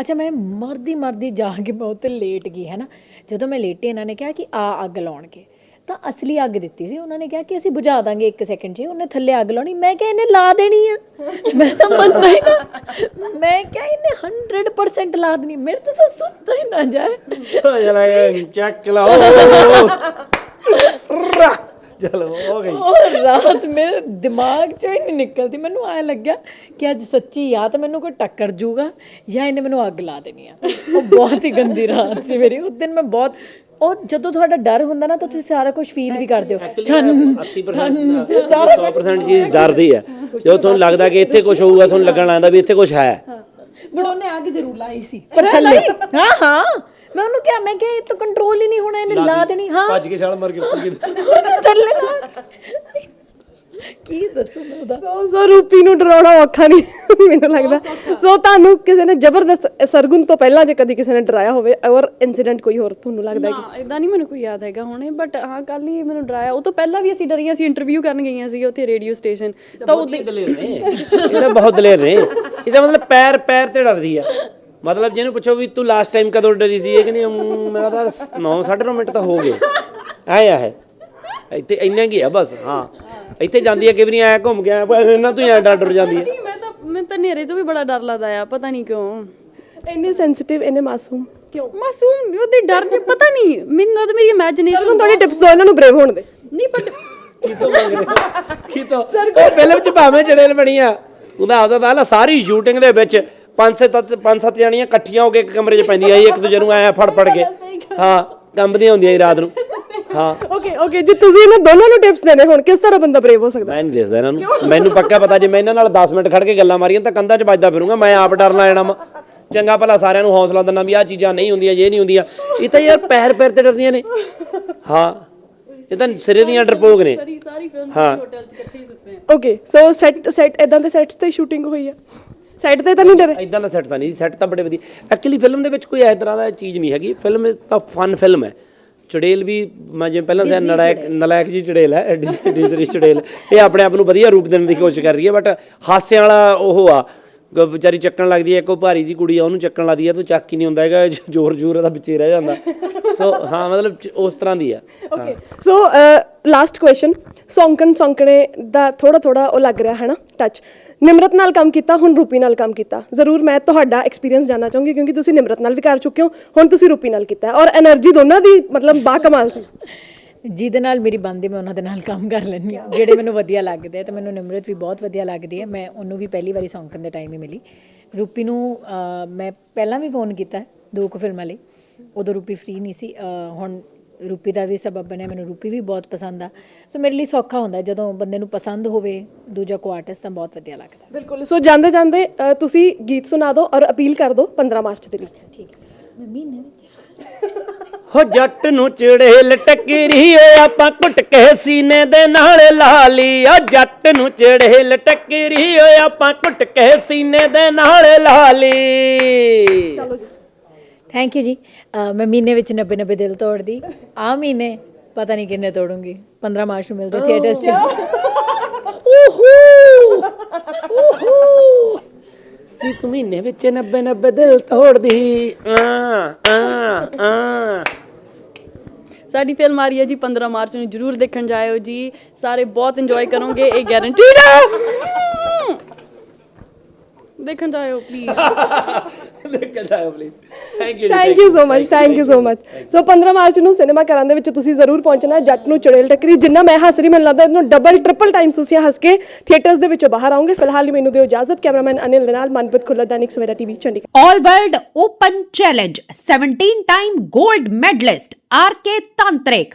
ਅੱਛਾ, ਮੈਂ ਮਰਦੀ ਮਰਦੀ ਜਾ ਕੇ ਮੈਂ ਲੇਟ ਗਈ, ਹੈ ਨਾ? ਜਦੋਂ ਮੈਂ ਲੇਟੀ, ਇਹਨਾਂ ਨੇ ਕਿਹਾ ਕਿ ਆ ਅੱਗ ਲਾਉਣਗੇ। ਤਾਂ ਅਸਲੀ ਅੱਗ ਦਿੱਤੀ ਸੀ। ਉਹਨਾਂ ਨੇ ਕਿਹਾ ਕਿ ਅਸੀਂ ਬੁਝਾ ਦਾਂਗੇ 1 ਸੈਕਿੰਡ 'ਚ। ਉਹਨੇ ਥੱਲੇ ਅੱਗ ਲਾਉਣੀ। ਮੈਂ ਕਿਹਾ, ਇਹਨੇ ਲਾ ਦੇਣੀ ਆ। ਮੈਂ ਤਾਂ ਮੰਨਦਾ ਹੀ ਨਾ। ਮੈਂ ਕਿਹਾ, ਇਹਨੇ 100% ਲਾ ਦੇਣੀ। ਮੇਰੇ ਤੋਂ ਤਾਂ ਸੁੱਤਾ ਹੀ ਨਾ ਜਾਏ। ਚੱਕ ਲਾਓ। ਚਲੋ ਹੋ ਗਈ। ਉਹ ਰਾਤ ਮੇਰੇ ਦਿਮਾਗ 'ਚੋਂ ਹੀ ਨਹੀਂ ਨਿਕਲਦੀ। ਮੈਨੂੰ ਆਇਆ ਲੱਗਿਆ ਕਿ ਅੱਜ ਸੱਚੀ ਜਾਂ ਤਾਂ ਮੈਨੂੰ ਕੋਈ ਟੱਕਰ ਜੂਗਾ ਜਾਂ ਇਹਨੇ ਮੈਨੂੰ ਅੱਗ ਲਾ ਦੇਣੀ ਆ। ਉਹ ਬਹੁਤ ਹੀ ਗੰਦੀ ਰਾਤ ਸੀ ਮੇਰੀ। ਉਸ ਦਿਨ ਮੈਂ ਬਹੁਤ ਉਹ ਜਦੋਂ ਤੁਹਾਡਾ ਡਰ ਹੁੰਦਾ ਨਾ ਤਾਂ ਤੁਸੀਂ ਸਾਰਾ ਕੁਝ ਫੀਲ ਵੀ ਕਰਦੇ ਹੋ। ਛਨ 80% ਸਾਰਾ 100% ਚੀਜ਼ ਡਰਦੀ ਹੈ ਜਦੋਂ ਤੁਹਾਨੂੰ ਲੱਗਦਾ ਕਿ ਇੱਥੇ ਕੁਝ ਹੋਊਗਾ ਤੁਹਾਨੂੰ ਲੱਗਣ ਲੱਗਦਾ ਵੀ ਇੱਥੇ ਕੁਝ ਹੈ। ਪਰ ਉਹਨੇ ਅੱਗ ਜ਼ਰੂਰ ਲਾਈ ਸੀ। ਪਰ ਥੱਲੇ ਹਾਂ ਹਾਂ। ਮੈਂ ਉਹਨੂੰ ਕਿਹਾ ਮੈਂ ਕਿਹਾ ਇਹ ਤਾਂ ਕੰਟਰੋਲ ਹੀ ਨਹੀਂ ਹੋਣਾ ਇਹਨੇ ਲਾ ਦੇਣੀ। ਹਾਂ। ਭੱਜ ਕੇ ਛਾਲ ਮਾਰ ਕੇ ਉੱਪਰ ਗਿਰ ਥੱਲੇ। ਲਾ- ਕੀ ਦੱਸੂ ਮੈਂ ਉਹਦਾ? ਸੋ ਸੋ ਰੂਪੀ ਨੂੰ ਡਰਾਉਣਾ ਔਖਾ ਨਹੀਂ ਮੈਨੂੰ ਲੱਗਦਾ। ਸੋ ਤੁਹਾਨੂੰ ਕਿਸੇ ਨੇ ਜ਼ਬਰਦਸਤ ਸਰਗੁਣ ਤੋਂ ਪਹਿਲਾਂ ਜੇ ਕਦੀ ਕਿਸੇ ਨੇ ਡਰਾਇਆ ਹੋਵੇ ਔਰ ਇਨਸੀਡੈਂਟ ਕੋਈ ਹੋਰ ਤੁਹਾਨੂੰ ਲੱਗਦਾ ਹੈ ਨਾ ਇਦਾਂ ਨਹੀਂ ਮੈਨੂੰ ਕੋਈ ਯਾਦ ਹੈਗਾ ਹੁਣੇ ਬਟ ਹਾਂ ਕੱਲ ਹੀ ਮੈਨੂੰ ਡਰਾਇਆ। ਉਹ ਤੋਂ ਪਹਿਲਾਂ ਵੀ ਅਸੀਂ ਡਰੀਆਂ ਸੀ ਇੰਟਰਵਿਊ ਕਰਨ ਗਈਆਂ ਸੀ ਉੱਥੇ ਰੇਡੀਓ ਸਟੇਸ਼ਨ ਤਾਂ ਉਹਦੇ ਦਲੇਰ ਨੇ। ਇਹ ਤਾਂ ਬਹੁਤ ਦਲੇਰ ਨੇ। ਇਹਦਾ ਮਤਲਬ ਪੈਰ ਪੈਰ ਤੇ ਡਰਦੀ ਆ। ਮਤਲਬ ਜਿਹਨੂੰ ਪੁੱਛੋ ਵੀ ਤੂੰ ਲਾਸਟ ਟਾਈਮ ਕਦੋਂ ਡਰੀ ਸੀ ਇਹ ਕਿ ਨਹੀਂ ਮੇਰਾ ਤਾਂ 9 9.5 ਮਿੰਟ ਤਾਂ ਹੋ ਗਏ। ਆਇਆ ਹੈ ਇੱਥੇ ਇੰਨਾ ਕੀ ਆ ਬਸ ਹਾਂ। ਇੱਥੇ ਜਾਂਦੀ ਹੈ ਕਿ ਵੀ ਨਹੀਂ ਆਇਆ ਘੁੰਮ ਗਿਆ ਇਹਨਾਂ ਤੋਂ ਹੀ ਐ ਡਰ ਡਰ ਜਾਂਦੀ ਹੈ ਜੀ ਮੈਂ ਤਾਂ ਮੈਂ ਤਾਂ ਹਨੇਰੇ ਤੋਂ ਵੀ ਬੜਾ ਡਰ ਲੱਗਦਾ ਆ ਪਤਾ ਨਹੀਂ ਕਿਉਂ। ਇੰਨੇ ਸੈਂਸਿਟਿਵ ਇੰਨੇ ਮਾਸੂਮ। ਕਿਉਂ? ਮਾਸੂਮ ਨੀ, ਉਹਦੇ ਡਰ ਦੇ ਪਤਾ ਨਹੀਂ ਮੈਨੂੰ ਤਾਂ ਮੇਰੀ ਇਮੇਜਿਨੇਸ਼ਨ ਹੁਣ ਥੋੜੀ ਟਿਪਸ ਦਿਓ ਇਹਨਾਂ ਨੂੰ ਬ੍ਰੇਵ ਹੋਣ ਦੇ। ਨਹੀਂ ਬਟ ਕੀ ਤੋਂ ਮੰਗ ਰਹੇ ਹੋ? ਕੀ ਤੋਂ? ਉਹ ਫਿਲਮ ਚ ਭਾਵੇਂ ਚੜੇਲ ਬਣੀ ਆ। ਉਹਦਾ ਆਪਦਾ ਤਾਂ ਹਾਲਾ ਸਾਰੀ ਸ਼ੂਟਿੰਗ ਦੇ ਵਿੱਚ ਪੰਜ ਸੱਤ ਪੰਜ ਸੱਤ ਜਣੀਆਂ ਇਕੱਠੀਆਂ ਹੋ ਕੇ ਇੱਕ ਕਮਰੇ 'ਚ ਪੈਂਦੀਆਂ ਸੀ ਇੱਕ ਦੂਜੇ ਨੂੰ ਐ ਫੜ ਫੜ ਕੇ ਹਾਂ ਕੰਬਦੀਆਂ ਹੁੰਦੀਆਂ ਸੀ ਰਾਤ ਨੂੰ। ਹਾਂ। ਓਕੇ ਓਕੇ ਜੇ ਤੁਸੀਂ ਇਹਨਾਂ ਦੋਨਾਂ ਨੂੰ ਟਿਪਸ ਦੇਣੇ ਹੁਣ ਕਿਸ ਤਰ੍ਹਾਂ ਬੰਦਾ ਬ੍ਰੇਵ ਹੋ ਸਕਦਾ? ਮੈਂ ਨਹੀਂ ਦੱਸਦਾ ਇਹਨਾਂ ਨੂੰ। ਮੈਨੂੰ ਪੱਕਾ ਪਤਾ ਜੇ ਮੈਂ ਇਹਨਾਂ ਨਾਲ 10 ਮਿੰਟ ਖੜ ਕੇ ਗੱਲਾਂ ਮਾਰੀਆਂ ਤਾਂ ਕੰਧਾਂ 'ਚ ਵੱਜਦਾ ਫਿਰੂੰਗਾ ਮੈਂ ਆਪ ਡਰਨ ਲੱਗ ਜਾਣਾ। ਚੰਗਾ ਭਲਾ ਸਾਰਿਆਂ ਨੂੰ ਹੌਸਲਾ ਦਿੰਦਾ ਵੀ ਆਹ ਚੀਜ਼ਾਂ ਨਹੀਂ ਹੁੰਦੀਆਂ ਇਹ ਨਹੀਂ ਹੁੰਦੀਆਂ। ਇਹ ਤਾਂ ਯਾਰ ਪੈਰ ਪੈਰ ਤੇ ਡਰਦੀਆਂ ਨੇ। ਹਾਂ। ਇਹ ਤਾਂ ਸਿਰੇ ਦੀਆਂ ਡਰਪੋਕ ਨੇ। ਸਾਰੀ ਸਾਰੀ ਫਿਲਮ ਹਾਂ। ਹੋਟਲ 'ਚ ਇਕੱਠੇ ਹੀ ਸੁੱਤੇ ਆ ਓਕੇ ਸੋ ਸੈਟ ਸੈਟ ਇਦਾਂ ਦੇ ਸੈਟਸ ਤੇ ਸ਼ੂਟਿੰਗ ਹੋਈ ਆ। ਸੈਟ ਤੇ ਤਾਂ ਨਹੀਂ ਡਰੇ? ਇਦਾਂ ਦਾ ਸੈੱਟ ਤਾਂ ਨਹੀਂ ਸੈੱਟ ਤਾਂ ਬੜੇ ਵਧੀਆ। ਐਕਚੁਅਲੀ ਫਿਲਮ ਦੇ ਵਿੱਚ ਕੋਈ ਇਸ ਤਰ੍ਹਾਂ ਦਾ ਚੀਜ਼ ਨਹੀਂ ਹੈਗੀ। ਫਿਲਮ ਤਾਂ ਫਨ ਫਿਲਮ ਹੈ। ਚੁੜੇਲ ਵੀ ਮੈਂ ਜਿਵੇਂ ਪਹਿਲਾਂ ਦੱਸਿਆ ਨਲਾਇਕ ਨਲਾਇਕ ਜੀ ਚੁੜੇਲ ਹੈ ਡਿਜ਼ਰੀ ਚੁੜੇਲ। ਇਹ ਆਪਣੇ ਆਪ ਨੂੰ ਵਧੀਆ ਰੂਪ ਦੇਣ ਦੀ ਕੋਸ਼ਿਸ਼ ਕਰ ਰਹੀ ਹੈ ਬਟ ਹਾਸਿਆਂ ਵਾਲਾ ਉਹ ਆ। ਵਿਚਾਰੀ ਚੱਕਣ ਲੱਗਦੀ ਹੈ ਇੱਕੋ ਭਾਰੀ ਜੀ ਕੁੜੀ ਆ ਉਹਨੂੰ ਚੱਕਣ ਲੱਗਦੀ ਹੈ ਤੂੰ ਚੱਕ ਹੀ ਨਹੀਂ ਹੁੰਦਾ ਹੈਗਾ ਜ਼ੋਰ ਜ਼ੋਰ ਉਹਦਾ ਵਿੱਚੇ ਰਹਿ ਜਾਂਦਾ ਸੋ ਹਾਂ ਮਤਲਬ ਉਸ ਤਰ੍ਹਾਂ ਦੀ ਆ ਓਕੇ ਸੋ ਲਾਸਟ ਕੁਐਸਚਨ ਸੌਂਕਣ ਸੌਂਕਣੇ ਦਾ ਥੋੜਾ ਥੋੜਾ ਉਹ ਲੱਗ ਰਿਹਾ ਹੈ ਨਾ ਟੱਚ ਨਿਮਰਤ ਨਾਲ ਕੰਮ ਕੀਤਾ, ਹੁਣ ਰੂਪੀ ਨਾਲ ਕੰਮ ਕੀਤਾ। ਜ਼ਰੂਰ ਮੈਂ ਤੁਹਾਡਾ ਐਕਸਪੀਰੀਅੰਸ ਜਾਨਣਾ ਚਾਹੂੰਗੀ ਕਿਉਂਕਿ ਤੁਸੀਂ ਨਿਮਰਤ ਨਾਲ ਵੀ ਕਰ ਚੁੱਕੇ ਹੋ, ਹੁਣ ਤੁਸੀਂ ਰੂਪੀ ਨਾਲ ਕੀਤਾ ਔਰ એનર્ਜੀ ਦੋਨਾਂ ਦੀ ਮਤਲਬ ਬਾ ਕਮਾਲ ਸੀ। ਜਿਹਦੇ ਨਾਲ ਮੇਰੀ ਬੰਦੇ ਮੈਂ ਉਹਨਾਂ ਦੇ ਨਾਲ ਕੰਮ ਕਰ ਲੈਂਦੀ ਹਾਂ। ਜਿਹੜੇ ਮੈਨੂੰ ਵਧੀਆ ਲੱਗਦੇ ਆ ਤੇ ਮੈਨੂੰ ਨਿਮਰਤ ਵੀ ਬਹੁਤ ਵਧੀਆ ਲੱਗਦੀ ਹੈ। ਮੈਂ ਉਹਨੂੰ ਵੀ ਪਹਿਲੀ ਵਾਰੀ ਸੌਂਕਣ ਦੇ ਟਾਈਮ ਹੀ ਮਿਲੀ। ਰੂਪੀ ਨੂੰ ਮੈਂ ਪਹਿਲਾਂ ਵੀ ਫੋਨ ਕੀਤਾ ਦੋ ਕੁ ਫਿਲਮਾਂ ਲਈ। ਉਦੋਂ ਰੂਪੀ ਫ੍ਰੀ ਨਹੀਂ ਸੀ। ਹੁਣ ਰੂਪੀ ਦਾ ਵੀ ਸਬਬ ਬਣਿਆ ਮੈਨੂੰ ਰੂਪੀ ਵੀ ਬਹੁਤ ਪਸੰਦ ਆ। ਸੋ ਮੇਰੇ ਲਈ ਸੌਖਾ ਹੁੰਦਾ ਜਦੋਂ ਬੰਦੇ ਨੂੰ ਪਸੰਦ ਹੋਵੇ ਦੂਜਾ ਕੋ ਆਰਟਿਸਟ ਤਾਂ ਬਹੁਤ ਵਧੀਆ ਲੱਗਦਾ। ਬਿਲਕੁਲ ਸੋ ਜਾਂਦੇ ਜਾਂਦੇ ਤੁਸੀਂ ਗੀਤ ਸੁਣਾ ਦਿਓ ਔਰ ਅਪੀਲ ਕਰ ਦਿਓ 15 ਮਾਰਚ ਦੇ ਲਈ ਠੀਕ ਹੈ। ਮੈਂ ਮਹੀਨੇ ਵਿੱਚ ਹੋ ਜੱਟ ਨੂੰ ਚੜੇਲ ਟੱਕਰੀ ਓਏ ਆਪਾਂ ਘੁੱਟ ਕੇ ਸੀਨੇ ਦੇ ਨਾਲ ਲਾ ਲਈ। ਓ ਜੱਟ ਨੂੰ ਚੜੇਲ ਟੱਕਰੀ ਓਏ ਆਪਾਂ ਘੁੱਟ ਕੇ ਸੀਨੇ ਦੇ ਨਾਲ ਲਾ ਲਈ। ਥੈਂਕ ਯੂ ਜੀ. ਅਹ ਮੈਂ ਮਹੀਨੇ ਵਿੱਚ 90 90 ਦਿਲ ਤੋੜਦੀ। ਆ ਮਹੀਨੇ ਪਤਾ ਨਹੀਂ ਕਿੰਨੇ ਤੋੜੂੰਗੀ। 15 ਮਾਰਚ ਨੂੰ ਮਿਲਦੇ ਥੀਏਟਰਸ 'ਚ। ਨੀ ਤੂੰ ਮਹੀਨੇ ਵਿੱਚ 90 90 ਦਿਲ ਤੋੜਦੀ। ਆ ਆ ਆ। ਸਾਡੀ ਫਿਲਮ ਆ ਰਹੀ ਹੈ ਜੀ 15 ਮਾਰਚ ਨੂੰ। ਜਰੂਰ ਦੇਖਣ ਜਾਇਓ ਜੀ। ਸਾਰੇ ਬਹੁਤ ਇੰਜੋਏ ਕਰੋਗੇ ਇਹ ਗਾਰੰਟੀਡ ਹੈ। ਦੇਖਣ ਜਾਇਓ please thank you thank you so much thank you so much so 15 March ਨੂੰ ਸਿਨੇਮਾ ਘਰਾਂ ਦੇ ਵਿੱਚ ਤੁਸੀਂ ਜ਼ਰੂਰ ਪਹੁੰਚਣਾ ਜੱਟ ਨੂੰ ਚੜੇਲ ਟੱਕਰੀ ਜਿੰਨਾ ਮੈਂ ਹੱਸ ਰਹੀ ਮੈਨੂੰ ਲੱਗਦਾ ਇਹਨੂੰ ਡਬਲ ਟ੍ਰਿਪਲ ਟਾਈਮਸ ਤੁਸੀਂ ਹੱਸ ਕੇ ਥੀਏਟਰਸ ਦੇ ਵਿੱਚੋਂ ਬਾਹਰ ਆਉਂਗੇ ਫਿਲਹਾਲ ਲਈ ਮੈਨੂੰ ਦਿਓ ਇਜਾਜ਼ਤ ਕੈਮਰਾਮੈਨ ਅਨਿਲ ਦੇ ਨਾਲ Manpreet Khullar Dainik Savera TV Chandigarh. All World Open Challenge 17 time gold medalist RK Tantrik